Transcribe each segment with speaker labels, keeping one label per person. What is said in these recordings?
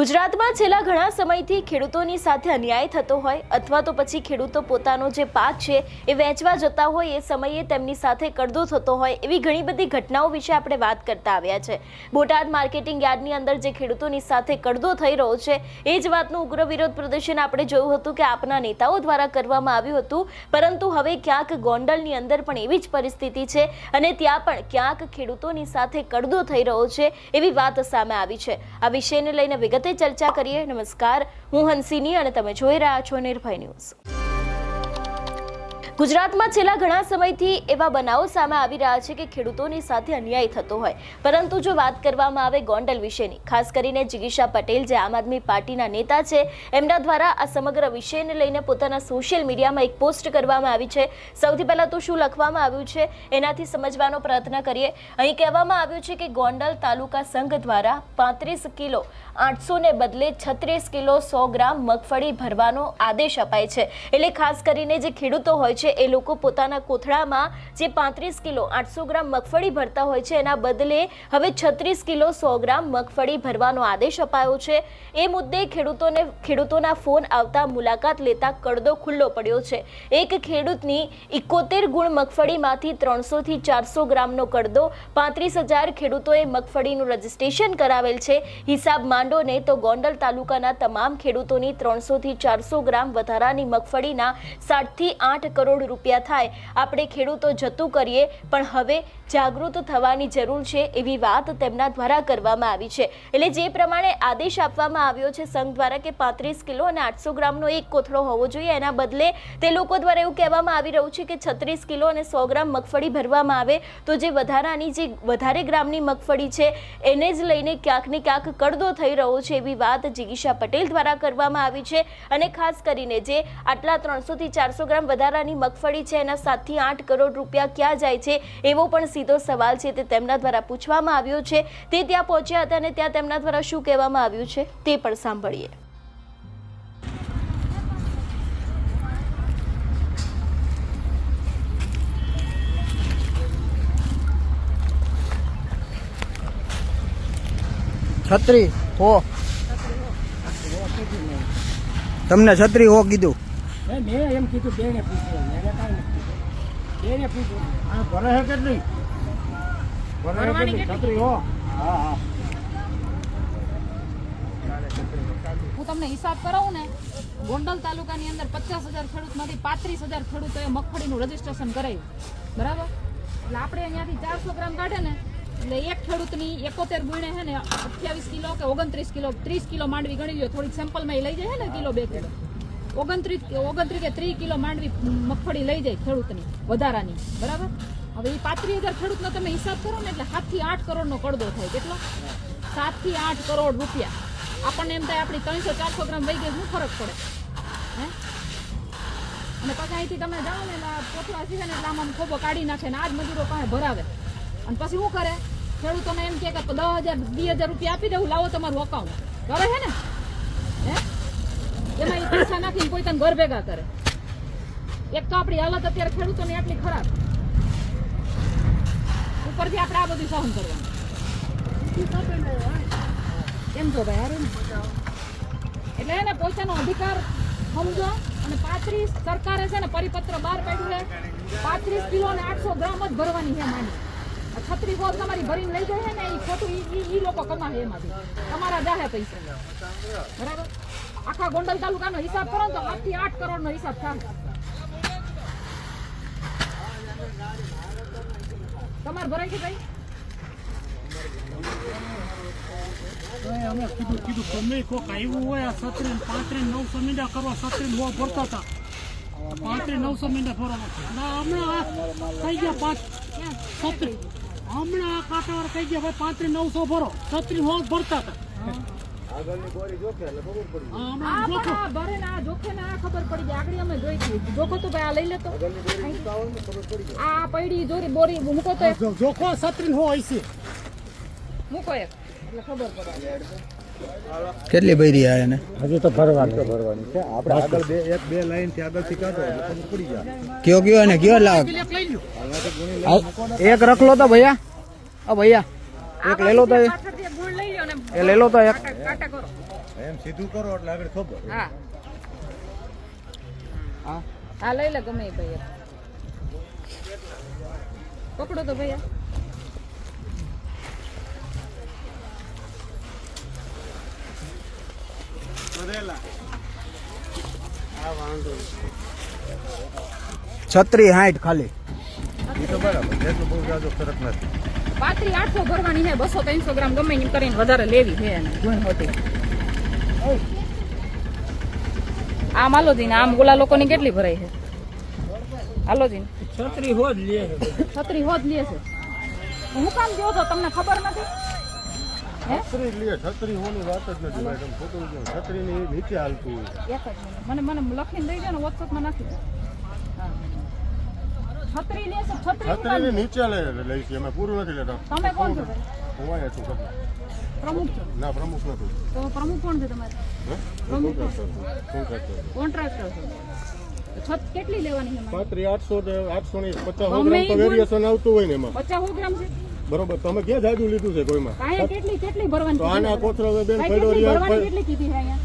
Speaker 1: ગુજરાતમાં છેલ્લા ઘણા સમયથી ખેડૂતોની સાથે અન્યાય થતો હોય અથવા તો પછી ખેડૂતો પોતાનો જે પાક છે એ વેચવા જતા હોય એ સમયે તેમની સાથે કડદો થતો હોય એવી ઘણી બધી ઘટનાઓ વિશે આપણે વાત કરતા આવ્યા છે. બોટાદ માર્કેટિંગ યાર્ડની અંદર જે ખેડૂતોની સાથે કડદો થઈ રહ્યો છે, એ જ વાતનું ઉગ્ર વિરોધ પ્રદર્શન આપણે જોયું હતું કે આપના નેતાઓ દ્વારા કરવામાં આવ્યું હતું, પરંતુ હવે ક્યાંક ગોંડલની અંદર પણ એવી જ પરિસ્થિતિ છે અને ત્યાં પણ ક્યાંક ખેડૂતોની સાથે કડદો થઈ રહ્યો છે એવી વાત સામે આવી છે. આ વિષયને લઈને વિગતે ચર્ચા કરીએ. નમસ્કાર. હું હંસિની અને તમે જોઈ રહ્યા છો નિર્ભય ન્યૂઝ. ગુજરાતમાં છેલ્લા ઘણા સમયથી એવા બનાવો સામે આવી રહ્યા છે કે ખેડૂતોની સાથે અન્યાય થતો હોય. પરંતુ જો વાત કરવામાં આવે ગોંડલ વિશેની, ખાસ કરીને જિગીશા પટેલ જે આમ આદમી પાર્ટીના નેતા છે, એમના દ્વારા આ સમગ્ર વિષયને લઈને પોતાના સોશિયલ મીડિયામાં એક પોસ્ટ કરવામાં આવી છે. સૌથી પહેલાં તો શું લખવામાં આવ્યું છે, એનાથી સમજવાનો પ્રયત્ન કરીએ. અહીં કહેવામાં આવ્યું છે કે ગોંડલ તાલુકા સંઘ દ્વારા પાંત્રીસ કિલો આઠસો ને બદલે છત્રીસ કિલો સો ગ્રામ મગફળી ભરવાનો આદેશ અપાય છે. એટલે ખાસ કરીને જે ખેડૂતો હોય છે, એ લોકો પોતાના કોથળામાં જે પાંત્રીસ કિલો આઠસો ગ્રામ મગફળી ભરતા હોય છે, એના બદલે હવે છત્રીસ કિલો સો ગ્રામ મગફળી ભરવાનો આદેશ અપાયો છે. એ મુદ્દે ખેડૂતોને, ખેડૂતોના ફોન આવતા મુલાકાત લેતા કડદો ખુલ્લો પડ્યો છે. એક ખેડૂતની ઇકોતેર ગુણ મગફળીમાંથી ત્રણસોથી ચારસો ગ્રામનો કડદો પાંત્રીસ હજાર ખેડૂતોએ મગફળીનું રજીસ્ટ્રેશન કરાવેલ છે. હિસાબ માંડો ને તો ગોંડલ તાલુકાના તમામ ખેડૂતોની ત્રણસોથી ચારસો ગ્રામ વધારાની મગફળીના સાતથી આઠ કરોડ રૂપિયા થાય. આપણે ખેડૂતો જતું કરીએ, પણ હવે જાગૃત થવાની જરૂર છે એવી વાત તેમના દ્વારા કરવામાં આવી છે. એટલે જે પ્રમાણે આદેશ આપવામાં આવ્યો છે સંઘ દ્વારા કે પાંત્રીસ કિલો અને આઠસો ગ્રામનો એક કોથળો હોવો જોઈએ. એના બદલે તે લોકો દ્વારા એવું કહેવામાં આવી રહ્યું છે કે છત્રીસ કિલો અને સો ગ્રામ મગફળી ભરવામાં આવે, તો જે વધારાની જે વધારે ગ્રામની મગફળી છે, એને જ લઈને ક્યાંક ને ક્યાંક કડદો થઈ રહ્યો છે એવી વાત જિગીશા પટેલ દ્વારા કરવામાં આવી છે અને ખાસ કરીને જે આટલા ત્રણસોથી ચારસો ગ્રામ વધારાની મગફળી છે, એના સાતથી આઠ કરોડ રૂપિયા ક્યાં જાય છે, એવો પણ સીધો સવાલ છે તે તેમના દ્વારા પૂછવામાં આવ્યો છે. તે ત્યાં પહોંચ્યા હતા અને ત્યાં તેમના દ્વારા શું કહેવામાં આવ્યું છે તે પણ સાંભળીએ.
Speaker 2: છત્રી હો. તમને છત્રી હો કીધું.
Speaker 3: મેં મેં એમ કીધું બેને પૂછ્યું. મેં કાંઈ નથી બેને પૂછ્યું. આ ભરે છે કેટલી ભરે કેટલી છત્રી હો. હા હા.
Speaker 4: હું તમને હિસાબ કરાવું ને ગોંડલ તાલુકાની અંદર પચાસ હજાર ખેડૂતમાંથી પાંત્રીસ હજાર ખેડૂતોએ મગફળીનું રજીસ્ટ્રેશન કરાયું. બરાબર? એટલે આપણે અહીંયાથી ચારસો ગ્રામ કાઢે ને એટલે એક ખેડૂતની એકોતેર ગુણે છે ને અઠ્યાવીસ કિલો કે ઓગણત્રીસ કિલો, ત્રીસ કિલો માંડવી ગણી લો થોડીક સેમ્પલમાં એ લઈ જાય ને, કિલો બે કિલો. ઓગણત્રીસ ઓગણત્રીસ કે ત્રીસ કિલો માંડવી મગફળી લઈ જાય ખેડૂતની, વધારાની. બરાબર? હવે એ પાંત્રીસ હજાર ખેડૂતનો તમે હિસાબ કરો ને, એટલે સાતથી આઠ કરોડનો કડદો થાય. કેટલો? સાતથી આઠ કરોડ રૂપિયા. આપણને એમ થાય આપણી ત્રણસો ચારસો ગ્રામ વહી ગઈ, શું ફરક પડે? હે? અને પછી અહીંથી તમે જાઓ ને પોતરા સીવે ને, એટલે આમ ખોબો કાઢી નાખે ને આજ મજૂરો પાસે ભરાવે. અને પછી શું કરે? ખેડૂતોને એમ કે દસ હજાર બે હજાર રૂપિયા આપી દેવું લાવો તમારું અકાઉન્ટ કરે છે ને? હે? એમાં એ પૈસા નાખીને કોઈ તને ઘર ભેગા કરે. એક તો આપણી હાલત અત્યારે ખેડૂતોની આટલી ખરાબ. ઉપરથી આપણે આ બધું સહન કરવાનું. કેમ જો ભાઈ? એટલે એને પોતાનો અધિકાર સમજો અને પાંત્રીસ સરકારે છે ને પરિપત્ર બહાર પાડ્યું છે. પાંત્રીસ કિલો ને આઠસો ગ્રામ જ ભરવાની છે માંડી આ છત્રીસ તમારી ભરીને લઈ જાય ને એ ખોટું ઈ- ઈ ઈ લોકો કમાશે એમાંથી. તમારા જાહે પૈસા. બરાબર? આખા ગોંડલ તાલુકાનો હિસાબ કરો તો આઠથી આઠ કરોડ નો હિસાબ થાય. તમારે ભરાય છે ભાઈ?
Speaker 3: અમે કીધું કીધું ગમે કોક આવ્યું હોય આ સત્રી પાંત્રીસ નવસો મીંડા કરવા સત્રી હો ભરતા હતા. પાંત્રીસ નવસો મીંડા ભરવા ના હમણાં થઈ ગયા પાંચ સત્રી હમણાં આ કાંટાવાર થઈ ગયા ભાઈ પાંત્રીસ નવસો ભરો. છત્રીસ હોલ ભરતા હતા. હા,
Speaker 4: આ
Speaker 3: હમણાં
Speaker 4: પણ
Speaker 3: જોખો.
Speaker 4: આ ભરે ને આ જોખે ને આ ખબર પડી ગઈ. આગળ અમે જોઈ હતી જોખો તો ભાઈ આ લઈ લેતો. આ પૈડી જોરી બોરી મૂકો તો
Speaker 3: જોખો સત્રી હો હશે.
Speaker 4: મૂકો એક. એટલે ખબર પડે.
Speaker 2: કેટલી ભરી આ એને?
Speaker 3: હજી તો ભરવાનું.
Speaker 5: ભરવાની છે. આપણે આગળ બે એક બે લાઈનથી કાઢો એટલે પડી જાય.
Speaker 2: કયો કયો અને કયો
Speaker 3: લાવ
Speaker 2: એક રખલો તો ભૈયા. આ ભૈયા. એક લઈ લો તો એ.
Speaker 4: લેલો લઈ લો ને.
Speaker 2: એ લઈ લો તો એક.
Speaker 4: કાંટા કાંટા કરો.
Speaker 5: એમ સીધું કરો એટલે આગળ ખબર.
Speaker 4: હા.
Speaker 2: હા.
Speaker 4: હા લઈ લે ગમે ભાઈ પકડો તો ભૈયા.
Speaker 2: છત્રી હાઈટ ખાલી.
Speaker 5: એ તો બરાબર એટલું બહુ જાજો ફરક નથી.
Speaker 4: પાંત્રી આઠસો ભરવાની છે બસો ત્રણસો ગ્રામ ગમે એમ કરીને વધારે લેવી છે એને. જોઈને હોતી આમ હાલોજીને આમ ઓલા લોકોની કેટલી ભરાઈ છે? હાલોજીને.
Speaker 3: છત્રી હોજ લે
Speaker 4: છત્રી હોજ લે છે. હું કામ ગયો તો તમને ખબર નથી? હે
Speaker 5: છત્રી લે છત્રી હોની વાત જ નથી ભાઈ તમે ખોટું કહો. છત્રી ની નીચે હાલતું હોય.
Speaker 4: એક જ મને મને લખીને દઈ દો ને વોટ્સઅપમાં નાખી દો. છત્રી લે છે છત્રી
Speaker 5: છત્રી ની નીચે લે લઈ છે અમે પૂરું નથી લેતા.
Speaker 4: તમે કોણ છો
Speaker 5: હું આયા છું
Speaker 4: પ્રમુખ છો?
Speaker 5: ના પ્રમુખ નથી.
Speaker 4: તો પ્રમુખ કોણ છે તમારે? પ્રમુખ?
Speaker 5: કોન્ટ્રાક્ટર.
Speaker 4: કોન્ટ્રાક્ટર છો. છત કેટલી લેવાની છે
Speaker 5: પાંત્રી આઠસો આઠસો ની પચાસ ગ્રામ તો વેરિયેશન આવતું હોય ને એમાં.
Speaker 4: પચાસ ગ્રામ છે?
Speaker 5: બરોબર તમે ક્યાં જાજુ લીધું છે કોઈમાં?
Speaker 4: કેટલી કેટલી ભરવાની
Speaker 5: તો આના કોથરો હવે બેન ફેડો
Speaker 4: કેટલી
Speaker 5: રહ્યા
Speaker 4: ભરવાની કેટલી કીધી છે અહીંયા?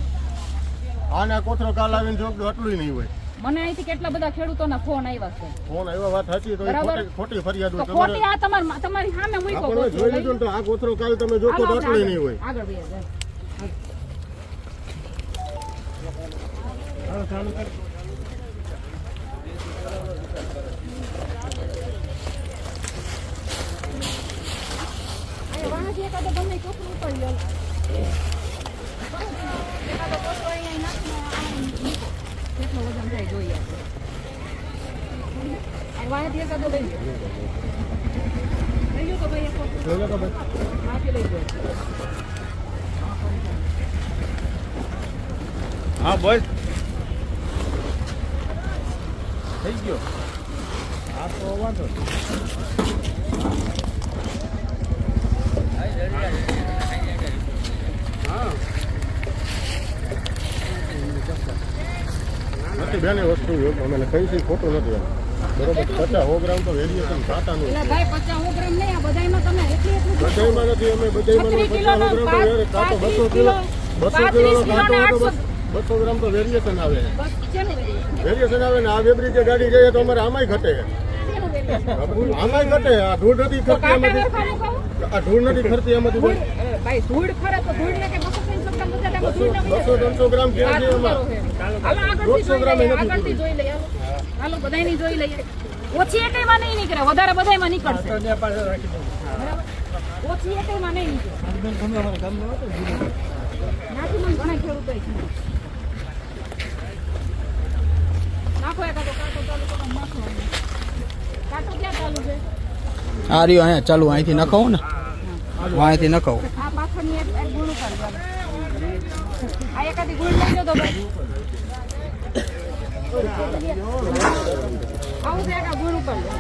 Speaker 5: આના કોથરો કાલ આવીને જોગ આટલું નહીં હોય.
Speaker 4: મને અહીંથી કેટલા બધા ખેડૂતોના ફોન આવ્યા છે.
Speaker 5: ફોન આવ્યા વાત સાચી તો ખોટી ખોટી ફરિયાદ
Speaker 4: ખોટી આ તમારી તમારી સામે મૂકો
Speaker 5: આપણે જોઈ લીધું તો આ કોથરો કાલ તમે જોતો તો આટલું નહીં હોય.
Speaker 4: આગળ ભાઈ આગળ. અહીંયા વાંસી એકાદો ગમે કોથળું ઉપાડી. એકાદો અહીંયા નાખીને આમ કેટલો વજન થાય જોઈએ વાંસી એકાદો લઈ. લઈ લો તો ભાઈ કોથળું.
Speaker 5: લો તો ભાઈ
Speaker 4: વાંસી લઈ ગયો
Speaker 5: હા બોલ થઈ ગયો આ તો વાંધો. નથી બેને વસ્તુ અમે કઈ છે ખોટું નથી બરોબર પચાસ સો ગ્રામ તો વેરિએશન ખાતાનું
Speaker 4: બધાયમાં
Speaker 5: નથી અમે
Speaker 4: બધામાં.
Speaker 5: પચાસ ગ્રામ તો કાંટો કાં બસો કિલો
Speaker 4: કિલો,
Speaker 5: બસો
Speaker 4: પાંત્રીસ
Speaker 5: કાંટો બસો ગ્રામ તો વેરિએશન આવે
Speaker 4: વેરિએશન?
Speaker 5: આવે ને આ વેબરીજે ગાડી જઈએ તો અમારે આમાંય ઘટે? આમાંય ઘટે આ ધૂળ નથી
Speaker 4: તો
Speaker 5: આ ધૂળ નથી ફરતી એમાંથી
Speaker 4: ધૂળ, ભાઈ ધૂળ ફરે તો કે ધૂળ ને
Speaker 5: બસો ત્રણસો ગ્રામ
Speaker 4: આ
Speaker 5: ક્યાં છે?
Speaker 4: હાલો
Speaker 5: ગ્રામ
Speaker 4: આગળથી જોઈ લઈએ, હાલો. બધાયની જોઈ લઈએ. ઓછી એકેયમાં નહીં નીકળે વધારે બધાયમાં નીકળશે? ઓછી એકેયમાં નહીં નીકળે. નાથી મને ઘણા ખેડૂતોએ કીધું. નાખો એકાદો કાંટો ચાલુ કરો, નાખો અહીં. કાંટો ક્યાં ચાલુ છે
Speaker 2: આ રહ્યો અહીંયા ચાલુ અહીંથી નખાવું ને? અહીંથી નખાવું.
Speaker 4: આ પાછળની એક એક ગુણ ઉપાડ ચાલો. આ એકાદી ગુણ લઈ લો તો ભાઈ આવું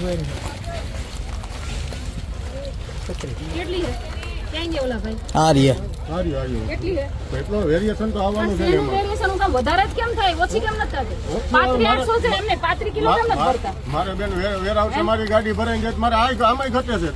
Speaker 4: લો. કેટલી છે? ક્યાં ગયા ઓલા ભાઈ?
Speaker 2: આ રીએ.
Speaker 5: હારી હારી
Speaker 4: કેટલી છે?
Speaker 5: એટલો વેરિએશન તો આવવાનું છે એમાં.
Speaker 4: વેરિએશન હું કામ વધારે જ કેમ થાય? ઓછી કેમ નથી થતી? પાંત્રી આઠસો છે એમને પાંત્રી કિલો કેમ નથી ભરતા?
Speaker 5: મારે બેન વેર આવશે મારી ગાડી ભરાઈ જાય તો મારે આ આમાંય ઘટે છે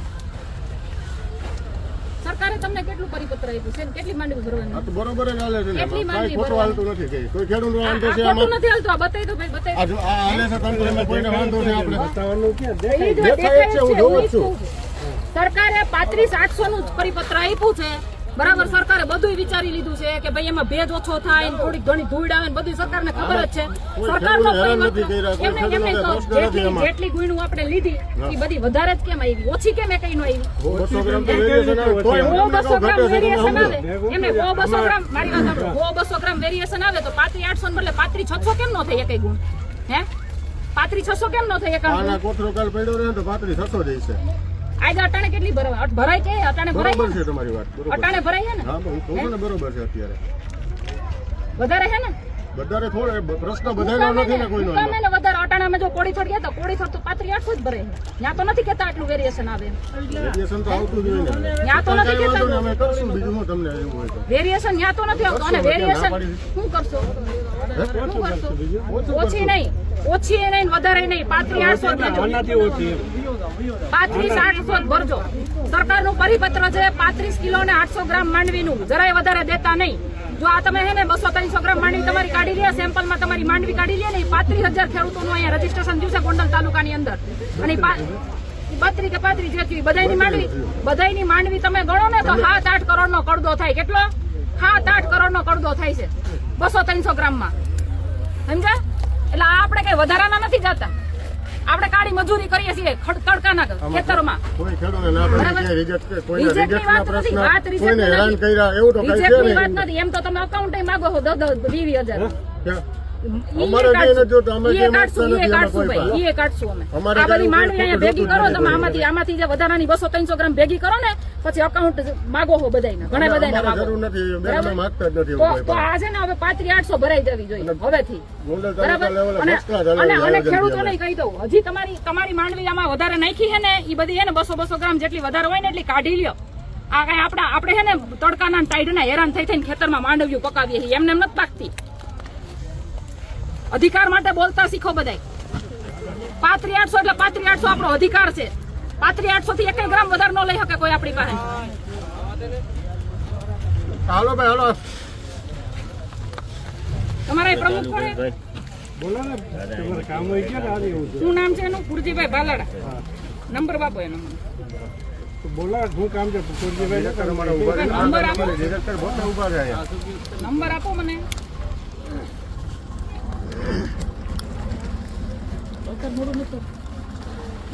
Speaker 4: સરકારે તમને કેટલું પરિપત્ર આપ્યું છે ને કેટલી માંડવી ભરવાની?
Speaker 5: તો બરોબર જ હાલે છે
Speaker 4: કેટલી માંડવી
Speaker 5: ખોટું હાલતું નથી કઈ. કોઈ ખેડૂત વાંધો છે આમાં?
Speaker 4: નથી હાલતું. આ બતાવી દો ભાઈ બતાવી
Speaker 5: આ આ હાલે છે તંત્ર એમાં કોઈને વાંધો નહીં આપણે.
Speaker 4: દો. એ
Speaker 5: દેખાય છે, હું જોઉં જ
Speaker 4: જ છે, હું ઈ જ કહું છું. સરકારે પાંત્રીસ આઠસો નું પરિપત્ર આપ્યું છે. બરાબર સરકારે બધું વિચારી લીધું છે કે ભાઈ એમાં ભેજ ઓછો થાય ને થોડીક ઘણી ધૂળ આવે ને બધું સરકારને ખબર જ છે. એમને એમને
Speaker 5: પ્રશ્ન નથી
Speaker 4: જેટલી જેટલી ગુણું આપણે લીધી એ બધી વધારે જ કેમ આવી? ઓછી કેમ એ કઈ નો આવી
Speaker 5: બસો ગ્રામ તો વેરિએશન આવે.
Speaker 4: એમને સો બસો ગ્રામ મારી વાત સાંભળો. સો બસો ગ્રામ વેરિએશન આવે તો પાંત્રી આઠસો ને બદલે પાંત્રી છસો કેમ નો થાય એક ગુણ? હે? પાંત્રી છસો કેમ નો થાય એક
Speaker 5: કોથરો કાલ પડ્યો રહે તો પાંત્રીસ છસો જઈશે
Speaker 4: આજે અટાણે કેટલી ભરાય ભરાય કે અટાણે ભરાય
Speaker 5: બરોબર
Speaker 4: છે
Speaker 5: છે તમારી વાત બરોબર.
Speaker 4: અટાણે ભરાય છે ને?
Speaker 5: હા હું કહું છું ને બરોબર છે અત્યારે.
Speaker 4: વધારે છે ને?
Speaker 5: વધારે થોડે પ્રશ્ન બધાનો નથી ને કોઈનો
Speaker 4: તમે ને વધારે. અટાણામાં જો કોડી થડ ગયા તો કોડી થોડ તો પાત્રી આઠસો જ ભરે. ત્યાં તો નથી કેતા આટલું વેરિએશન આવે.
Speaker 5: વેરિએશન તો આવતું જ હોય ને.
Speaker 4: ત્યાં તો નથી કેતા
Speaker 5: અમે કરશું બીજું હું તમને એવું હોય તો.
Speaker 4: વેરિએશન ત્યાં તો નથી આવતું. અને વેરિએશન શું કરશો? શું કરશો ઓછી નહીં. ઓછી નહીં વધારે નહીં. પાંત્રીસ આઠસો જ દેજો પાંત્રીસ આઠસો ભરજો. સરકારનું પરિપત્ર છે પાંત્રીસ કિલો ને આઠસો ગ્રામ માંડવીનું. જરાય વધારે દેતા નહીં. જો આ તમે હે ને બસો ત્રણસો ગ્રામ માંડવી તમારી કાઢી લે, સેમ્પલમાં તમારી માંડવી કાઢી લે ને પાંત્રીસ હજાર ખેડૂતોનું અહીંયા રજીસ્ટ્રેશન થયું છે ગોંડલ તાલુકાની અંદર. અને બત્રી કે પાંત્રીસ જેટલી બધાયની માંડવી બધાયની માંડવી તમે ગણો ને તો સાત આઠ કરોડ નો કડદો થાય. કેટલો? સાત આઠ કરોડ નો કડદો થાય છે બસો ત્રણસો ગ્રામમાં. સમજ્યા? એટલે આ આપણે કઈ વધારાના નથી જતા. આપણે કાળી મજૂરી કરીએ છીએ તડકાના ખેતરોમાં. રિજેક્ટની વાત નથી એમ તો તમે અકાઉન્ટ માંગો છો દસ દસ વીસ હજાર બધી વધારાની બસો ત્રણસો ગ્રામ ભેગી કરો ને પછી અકાઉન્ટ માગો હો બધાયના ઘણા તો ને હવે પાંત્રી આઠસો ભરાઈ જવી જોઈએ હવેથી. બરાબર? અને અને- અને ખેડૂતોને કહી દઉં હજી તમારી તમારી માંડવી આમાં વધારે નાખી છે ને એ બધી છે ને બસો બસો ગ્રામ જેટલી વધારે હોય ને એટલી કાઢી લ્યો. આ કઈ આપડા આપણે છે ને તડકાના ટાઈડના હેરાન થઈ થઈને ખેતરમાં માંડવીઓ પકાવીએ છીએ એમને એમ નથી પાકતી અધિકાર માટે બોલતા શીખો બધાય. પાત્રી આઠસો એટલે પાત્રી આઠસો આપણો અધિકાર છે. પાત્રી આઠસો થી એક ગ્રામ વધારે ન લઈ શકે કોઈ આપણી પાસે.
Speaker 5: હાલો ભાઈ હાલો.
Speaker 4: તમારા પ્રમુખ કોણ છે? શું નામ છે એનું? કુરજીભાઈ ભાલાડા. નંબર બાપો એનો. બોલા શું
Speaker 5: કામ છે? કુરજીભાઈ નંબર આપો.
Speaker 4: નંબર આપો મને.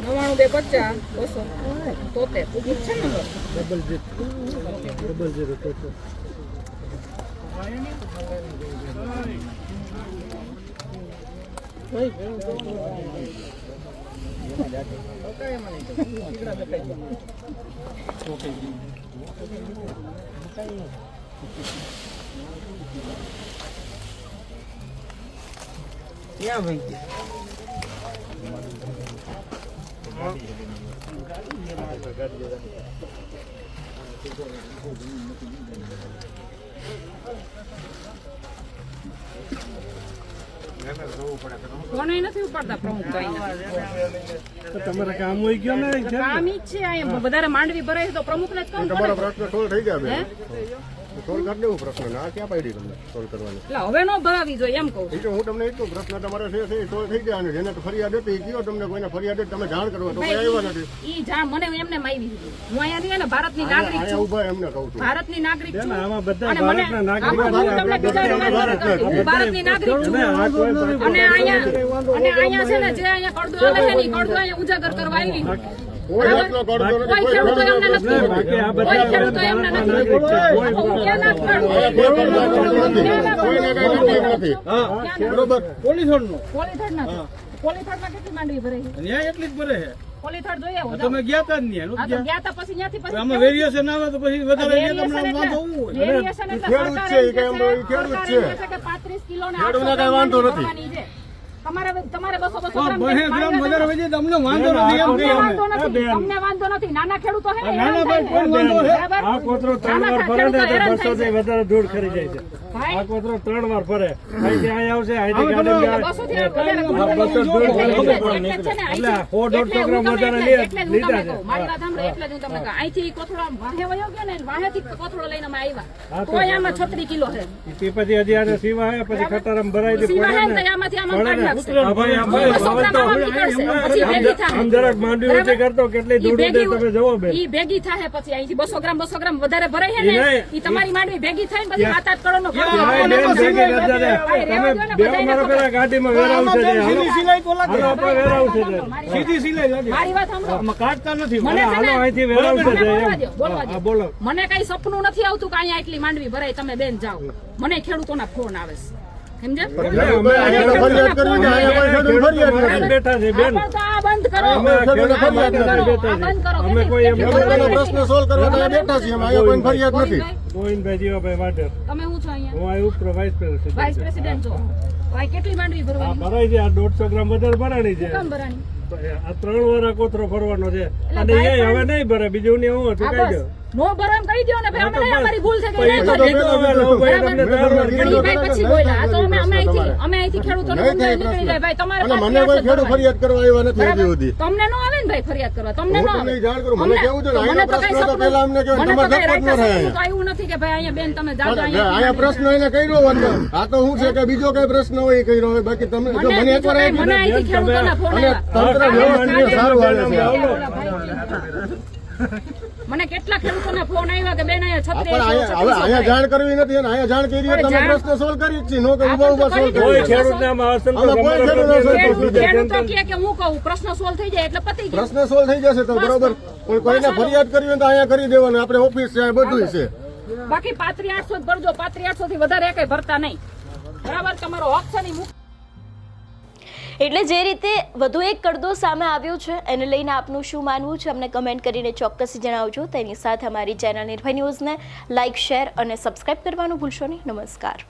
Speaker 4: નવાણું બે પચાસ બસો તોતેર ઈ જ ક્યાં ભાઈ નંબર ફોન નથી ઉપાડતા પ્રમુખ ભાઈ
Speaker 3: તમારે કામ હોય ગયો ને
Speaker 4: કામ ઈ છે અહીંયા વધારે માંડવી ભરાય છે તો પ્રમુખ ને જ કામ
Speaker 5: તમારો પ્રશ્ન સોલ્વ થઈ ગયા સોલ્વ કરી દેવું પ્રશ્ન ના ક્યાં પાડી તમને સોલ્વ કરવાની?
Speaker 4: એટલે હવે નો ભરાવી જોઈએ એમ કહું
Speaker 5: એટલે હું તમને એટલું પ્રશ્ન તમારે છે છે એ સોલ્વ થઈ જાય અને જેને તો ફરિયાદ હતી એ કયો તમને કોઈને ફરિયાદ તમે જાણ કરવા તો કોઈ આવ્યા નથી.
Speaker 4: ઈ જા મને એમને માવી હું અહીંયા ની ને ભારતની નાગરિક છું.
Speaker 5: ઊભા એમને કહું છું.
Speaker 4: ભારતની નાગરિક છું.
Speaker 3: આમાં બધા ભારતના નાગરિક
Speaker 4: આમાં હું તમને બીજા વાત નથી ભારતની નાગરિક છું. અને અહીંયા અને અહીંયા છે ને જે અહીંયા કડદો આવે છે ને ઈ કડદો અહીંયા ઉજાગર કરવા આવી.
Speaker 5: કોઈ નથી
Speaker 4: નથી નથી
Speaker 5: બરોબર
Speaker 4: કેટલી માંડવી છે?
Speaker 3: ન્યાય એટલી જ ભરે છે
Speaker 4: પોલીથડ જોઈએ
Speaker 3: તમે ગયા તા જ નહીં
Speaker 4: ગયા તા પછી ત્યાંથી પછી
Speaker 3: આમાં વેરિએશન આવે તો પછી વધારે તમને વાંધો હું
Speaker 4: વેરિએશન એટલે
Speaker 5: ખેડૂત છે,
Speaker 4: એમ
Speaker 5: એ
Speaker 4: કહે
Speaker 5: કઈ ખેડૂત છે.
Speaker 4: કહે છે કે 35 કિલો
Speaker 5: ખેડૂતને કઈ વાંધો નથી.
Speaker 4: કરવાની છે. તમારે તમારે 200 200
Speaker 3: પણ
Speaker 4: ગ્રામ
Speaker 3: બહે ગ્રામ
Speaker 4: મારી
Speaker 3: વધારે
Speaker 4: વાત
Speaker 3: વધી તમને વાંધો નથી એમ
Speaker 4: તમને
Speaker 3: કહીએ
Speaker 4: વાંધો
Speaker 3: અમે
Speaker 4: નથી. તમને વાંધો નથી. નાના ખેડૂતો.
Speaker 6: વધારે દૂર કરી જાય છે.
Speaker 4: ભાઈ,
Speaker 6: ત્રણ વાર ફરે. અહીં આવશે?
Speaker 4: એટલે 200 થી વધારે
Speaker 6: હા, બસો દૂર
Speaker 4: એટલે
Speaker 6: કરી
Speaker 4: જ-
Speaker 6: પણ
Speaker 4: એટલે જ છે ને,
Speaker 6: એટલે
Speaker 4: અહીંથી-
Speaker 6: સો દોઢસો ગ્રામ વધારે
Speaker 4: એટલે-
Speaker 6: લે-
Speaker 4: એટલે જ હું
Speaker 6: લીધા છે.
Speaker 4: મારી વાત સાંભળો, એટલે જ હું તમને અહીંથી કોથળો વાહે વયો ગયો ને વાહેથી કોથળો લઈને અમે આવ્યા.
Speaker 6: હા,
Speaker 4: આમાં 36 કિલો છે.
Speaker 6: તે પછી હજી આને સીવા પછી ખટારામ ભરાઈ દે પડે
Speaker 4: ને
Speaker 6: ને.
Speaker 4: આમાંથી આમાં
Speaker 6: પડે
Speaker 4: નાખશે.
Speaker 6: આમ ભાઈ,
Speaker 4: બસો
Speaker 6: હવે
Speaker 4: ગ્રામ
Speaker 6: તો
Speaker 4: આમાં નીકળશે. પછી
Speaker 6: આમ
Speaker 4: ભેગી થાય.
Speaker 6: આમ જરાક માંડવી ઊંચી કરતો કેટલી દૂર તમે જવો બેન
Speaker 4: ઈ ભેગી થાય પછી અહીંથી બસો ગ્રામ બસો ગ્રામ વધારે ભરાય છે ને. ઈ તમારી માંડવી ભેગી થાય ને પછી સાત આઠ કરોડ નો મને કઈ સપનું નથી આવતું કે અહીંયા એટલી માંડવી ભરાય તમે બેન જાઓ. મને ખેડૂતોના ફોન આવે છે.
Speaker 5: કોઈ
Speaker 6: કોઈ
Speaker 5: બેઠા છીએ
Speaker 4: હું છો અહીંયા
Speaker 6: હું આ ઉપર વાઇસ પ્રેસિડેન્ટ
Speaker 4: વાઇસ પ્રેસિડેન્ટ છો ભાઈ કેટલી માંડવી
Speaker 6: આ
Speaker 4: ભરવાની
Speaker 6: ભરાય છે આ દોઢસો ગ્રામ વધારે ભરાણી છે.
Speaker 4: કેમ ભરાણી?
Speaker 6: આ ત્રણ વાર કોથરો ભરવાનો છે. અને એ હવે નહીં ભરે બીજું ને હું હતું
Speaker 4: આ
Speaker 6: કહી
Speaker 4: બસ.
Speaker 6: દો
Speaker 4: નો ભરો એમ કહી દો ને ભાઈ અમે અમારી ભૂલ છે કે નહીં? પણ ઈ ભાઈ પછી બોલ્યા. આ તો અમે અમે અહીંથી અમે અહીંથી
Speaker 5: થાય
Speaker 4: નીકળી જાય. ભાઈ તમારે
Speaker 5: મને કોઈ ખેડૂત ફરિયાદ કરવા આવ્યા નથી હજી સુધી.
Speaker 4: તમને નો આવે ને ભાઈ ફરિયાદ કરવા? તમને નો આવે.
Speaker 5: જાણ કરું. મને કેવું છે?
Speaker 4: મને તો કઈ સપનું-
Speaker 5: પહેલા અમને
Speaker 4: કે
Speaker 5: તમારે
Speaker 4: કાંઈ
Speaker 5: ન
Speaker 4: રહે તો આવ્યું નથી કે ભાઈ અહીંયા બેન તમે જાજો અહીંયા
Speaker 5: અહીંયા પ્રશ્ન એને કર્યો હોત આ તો હું છે કે બીજો કઈ પ્રશ્ન હોય એ કર્યો હોય. બાકી તમે જો મને એકવાર આવી
Speaker 4: મને અહીંથી ખેડૂતોના ફોન આવ્યા.
Speaker 5: તંત્ર વ્યવસ્થિત સારું હાલે છે.
Speaker 4: મને કેટલા ખેડૂતોને ફોન આવ્યા કે બેન અહીંયા છત્રી
Speaker 5: પણ અહીંયા હવે અહીંયા જાણ કરવી નથી અને અહીંયા જાણ કરી તમે પ્રશ્ન સોલ્વ કરી છે નો કે
Speaker 4: ઊભા
Speaker 5: ઊભા સોલ્વ
Speaker 4: કરી
Speaker 6: કોઈ ખેડૂતને આમાં અસંતોષ
Speaker 5: કોઈ ખેડૂતને અસંતોષ
Speaker 4: ખેડૂતો કહે કે હું કહું પ્રશ્ન સોલ્વ થઈ જાય એટલે પતી ગયો.
Speaker 5: પ્રશ્ન સોલ્વ થઈ જશે તો બરોબર. પણ કોઈને ફરિયાદ કરવી હોય તો અહીંયા કરી દેવાનું. આપણે ઓફિસ છે બધું છે.
Speaker 4: બાકી પાત્રી આઠસો જ ભરજો. પાત્રી આઠસો થી વધારે કઈ ભરતા નહીં. બરાબર? તમારો હક છે ને ઈ મુક-
Speaker 1: એટલે જે રીતે વધુ એક કડદો સામે આવ્યો છે, એને લઈને આપનું શું માનવું છે, અમને કમેન્ટ કરીને ચોક્કસ જણાવજો. તેની સાથે અમારી ચેનલ નિર્ભય ન્યૂઝને લાઇક શેર અને સબસ્ક્રાઇબ કરવાનું ભૂલશો નહીં. નમસ્કાર.